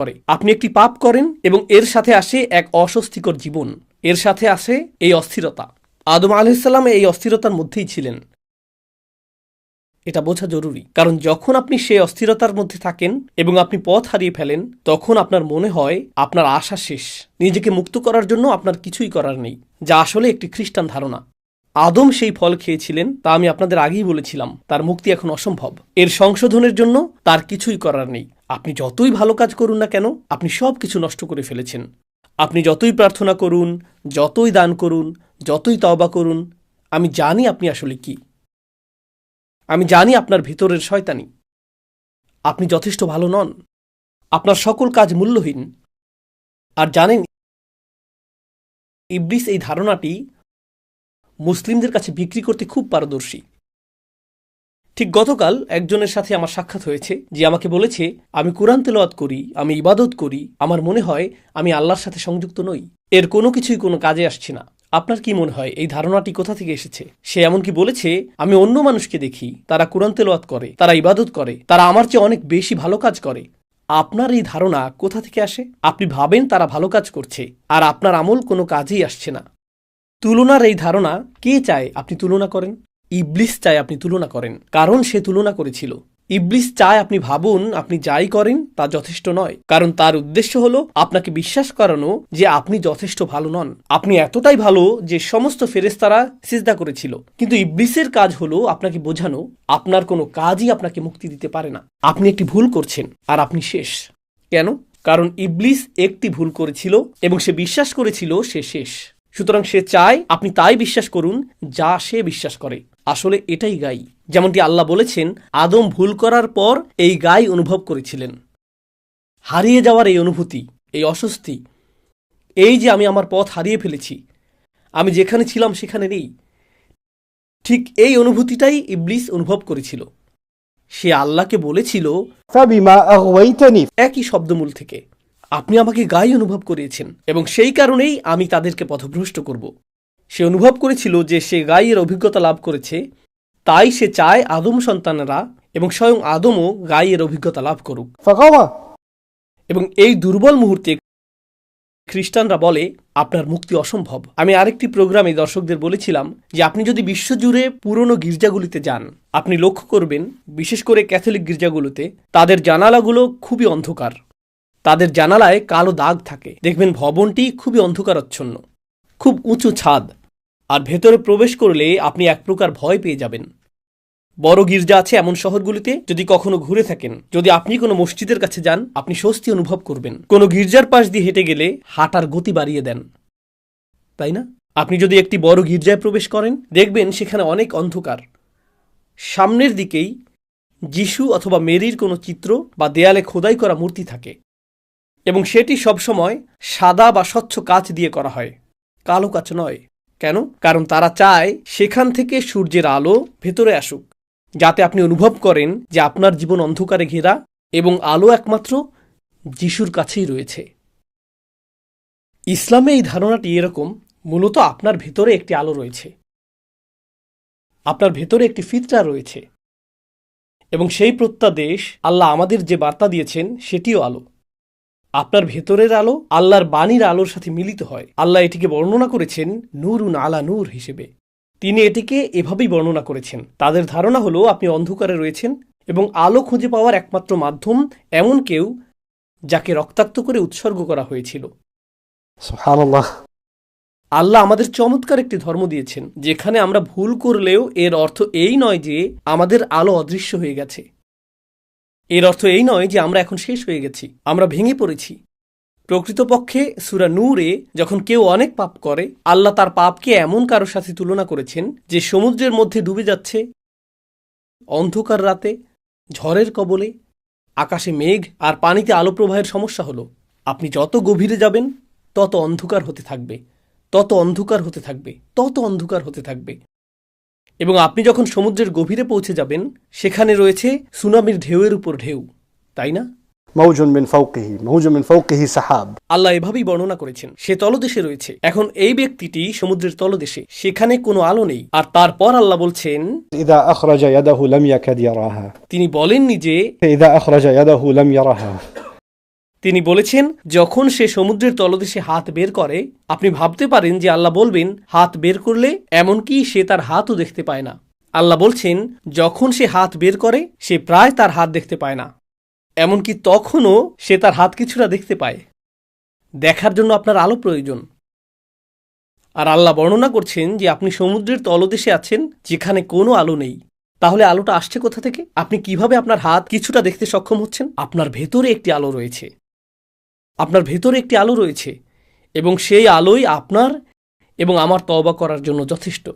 করে আপনি একটি পাপ করেন এবং এর সাথে আসে এক অস্বস্তিকর জীবন। এর সাথে আসে এই অস্থিরতা। আদম আলাইসাল্লাম এই অস্থিরতার মধ্যেই ছিলেন। এটা বোঝা জরুরি। কারণ যখন আপনি সেই অস্থিরতার মধ্যে থাকেন এবং আপনি পথ হারিয়ে ফেলেন, তখন আপনার মনে হয় আপনার আশা শেষ। নিজেকে মুক্ত করার জন্য আপনার কিছুই করার নেই, যা আসলে একটি খ্রিস্টান ধারণা। আদম সেই ফল খেয়েছিলেন, তা আমি আপনাদের আগেই বলেছিলাম, তার মুক্তি এখন অসম্ভব। এর সংশোধনের জন্য তার কিছুই করার নেই। আপনি যতই ভালো কাজ করুন না কেন, আপনি সব কিছু নষ্ট করে ফেলেছেন। আপনি যতই প্রার্থনা করুন, যতই দান করুন, যতই তওবা করুন, আমি জানি আপনি আসলে কি। আমি জানি আপনার ভিতরের শয়তানি। আপনি যথেষ্ট ভালো নন। আপনার সকল কাজ মূল্যহীন। আর জানেন, ইবলিস এই ধারণাটি মুসলিমদের কাছে বিক্রি করতে খুব পারদর্শী। ঠিক গতকাল একজনের সাথে আমার সাক্ষাৎ হয়েছে, যে আমাকে বলেছে, আমি কোরআন তেলাওয়াত করি, আমি ইবাদত করি, আমার মনে হয় আমি আল্লাহর সাথে সংযুক্ত নই। এর কোনো কিছুই কোনো কাজে আসছে না। আপনার কি মনে হয় এই ধারণাটি কোথা থেকে এসেছে? সে এমনকি বলেছে, আমি অন্য মানুষকে দেখি, তারা কোরআন তেলাওয়াত করে, তারা ইবাদত করে, তারা আমার চেয়ে অনেক বেশি ভালো কাজ করে। আপনার এই ধারণা কোথা থেকে আসে? আপনি ভাবেন তারা ভালো কাজ করছে, আর আপনার আমল কোনো কাজেই আসছে না। তুলনার এই ধারণা কে চায় আপনি তুলনা করেন? ইবলিস চায় আপনি তুলনা করেন, কারণ সে তুলনা করেছিল। ইবলিস চায় আপনি ভাবুন আপনি যাই করেন তা যথেষ্ট নয়, কারণ তার উদ্দেশ্য হল আপনাকে বিশ্বাস করানো যে আপনি যথেষ্ট ভালো নন। আপনি এতটাই ভালো যে সমস্ত ফেরেস্তারা সিজদা করেছিল। কিন্তু ইবলিসের কাজ হলো আপনাকে বোঝানো, আপনার কোনো কাজই আপনাকে মুক্তি দিতে পারে না। আপনি একটি ভুল করছেন আর আপনি শেষ। কেন? কারণ ইবলিস একটি ভুল করেছিল এবং সে বিশ্বাস করেছিল সে শেষ। সুতরাং সে চায় আপনি তাই বিশ্বাস করুন যা সে বিশ্বাস করে। আসলে এটাই গাই যেমনটি আল্লাহ বলেছেন আদম ভুল করার পর এই গাই অনুভব করেছিলেন। হারিয়ে যাওয়ার এই অনুভূতি এই অস্বস্তি এই যে আমি আমার পথ হারিয়ে ফেলেছি আমি যেখানে ছিলাম সেখানে নেই ঠিক এই অনুভূতিটাই ইবলিস অনুভব করেছিল। সে আল্লাহকে বলেছিল একই শব্দমূল থেকে আপনি আমাকে গাই অনুভব করিয়েছেন এবং সেই কারণেই আমি তাদেরকে পথভ্রষ্ট করব। সে অনুভব করেছিল যে সে গাইয়ের অভিজ্ঞতা লাভ করেছে তাই সে চায় আদম সন্তানরা এবং স্বয়ং আদমও গাইয়ের অভিজ্ঞতা লাভ করুক। এবং এই দুর্বল মুহূর্তে খ্রিস্টানরা বলে আপনার মুক্তি অসম্ভব। আমি আরেকটি প্রোগ্রামে দর্শকদের বলেছিলাম যে আপনি যদি বিশ্বজুড়ে পুরনো গির্জাগুলিতে যান আপনি লক্ষ্য করবেন বিশেষ করে ক্যাথলিক গির্জাগুলোতে তাদের জানালাগুলো খুবই অন্ধকার। তাদের জানালায় কালো দাগ থাকে। দেখবেন ভবনটি খুবই অন্ধকারচ্ছন্ন, খুব উঁচু ছাদ, আর ভেতরে প্রবেশ করলে আপনি এক প্রকার ভয় পেয়ে যাবেন। বড় গির্জা আছে এমন শহরগুলিতে, যদি কখনো ঘুরে থাকেন, যদি আপনি কোনো মসজিদের কাছে যান, আপনি স্বস্তি অনুভব করবেন। কোনো গির্জার পাশ দিয়ে হেঁটে গেলে হাঁটার গতি বাড়িয়ে দেন। তাই না? আপনি যদি একটি বড় গির্জায় প্রবেশ করেন, দেখবেন সেখানে অনেক অন্ধকার। সামনের দিকেই যিশু অথবা মেরির কোনো চিত্র বা দেয়ালে খোদাই করা মূর্তি থাকে। এবং সেটি সবসময় সাদা বা স্বচ্ছ কাচ দিয়ে করা হয়। কালো কাচ নয়। কেন? কারণ তারা চায় সেখান থেকে সূর্যের আলো ভেতরে আসুক, যাতে আপনি অনুভব করেন যে আপনার জীবন অন্ধকারে ঘেরা এবং আলো একমাত্র যিশুর কাছেই রয়েছে। ইসলামে এই ধারণাটি এরকম, মূলত আপনার ভেতরে একটি আলো রয়েছে। আপনার ভেতরে একটি ফিতরা রয়েছে। এবং সেই প্রত্যাদেশ আল্লাহ আমাদের যে বার্তা দিয়েছেন, সেটিও আলো। আপনার ভেতরের আলো আল্লাহর বাণীর আলোর সাথে মিলিত হয়। আল্লাহ এটিকে বর্ণনা করেছেন নুরুন আলা নূর হিসেবে। তিনি এটিকে এভাবেই বর্ণনা করেছেন। তাদের ধারণা হলো আপনি অন্ধকারে রয়েছেন এবং আলো খুঁজে পাওয়ার একমাত্র মাধ্যম এমন কেউ যাকে রক্তাক্ত করে উৎসর্গ করা হয়েছিল। আল্লাহ আমাদের চমৎকার একটি ধর্ম দিয়েছেন যেখানে আমরা ভুল করলেও এর অর্থ এই নয় যে আমাদের আলো অদৃশ্য হয়ে গেছে। এর অর্থ এই নয় যে আমরা এখন শেষ হয়ে গেছি, আমরা ভেঙে পড়েছি। প্রকৃতপক্ষে সুরা নূরে যখন কেউ অনেক পাপ করে, আল্লাহ তার পাপকে এমন কারোর সাথে তুলনা করেছেন যে সমুদ্রের মধ্যে ডুবে যাচ্ছে, অন্ধকার রাতে, ঝড়ের কবলে, আকাশে মেঘ আর পানিতে আলো প্রবাহের সমস্যা হলো। আপনি যত গভীরে যাবেন, তত অন্ধকার হতে থাকবে, তত অন্ধকার হতে থাকবে, তত অন্ধকার হতে থাকবে। এবং আপনি যখন সমুদ্রের গভীরে পৌঁছে যাবেন সেখানে রয়েছে সুনামির ঢেউয়ের উপর ঢেউ তাই না? আল্লাহ এভাবেই বর্ণনা করেছেন সে তলদেশে রয়েছে। এখন এই ব্যক্তিটি সমুদ্রের তলদেশে সেখানে কোনো আলো নেই। আর তারপর আল্লাহ বলছেন তিনি বলেননি যে তিনি বলেছেন, যখন সে সমুদ্রের তলদেশে হাত বের করে, আপনি ভাবতে পারেন যে আল্লাহ বলবেন, হাত বের করলে এমনকি সে তার হাতও দেখতে পায় না। আল্লাহ বলছেন, যখন সে হাত বের করে, সে প্রায় তার হাত দেখতে পায় না। এমনকি তখনও সে তার হাত কিছুটা দেখতে পায়। দেখার জন্য আপনার আলো প্রয়োজন। আর আল্লাহ বর্ণনা করছেন যে আপনি সমুদ্রের তলদেশে আছেন, যেখানে কোনো আলো নেই। তাহলে আলোটা আসছে কোথা থেকে? আপনি কীভাবে আপনার হাত কিছুটা দেখতে সক্ষম হচ্ছেন? আপনার ভেতরে একটি আলো রয়েছে। আপনার ভেতরে একটি আলো রয়েছে এবং সেই আলোই আপনার এবং আমার তওবা করার জন্য যথেষ্ট।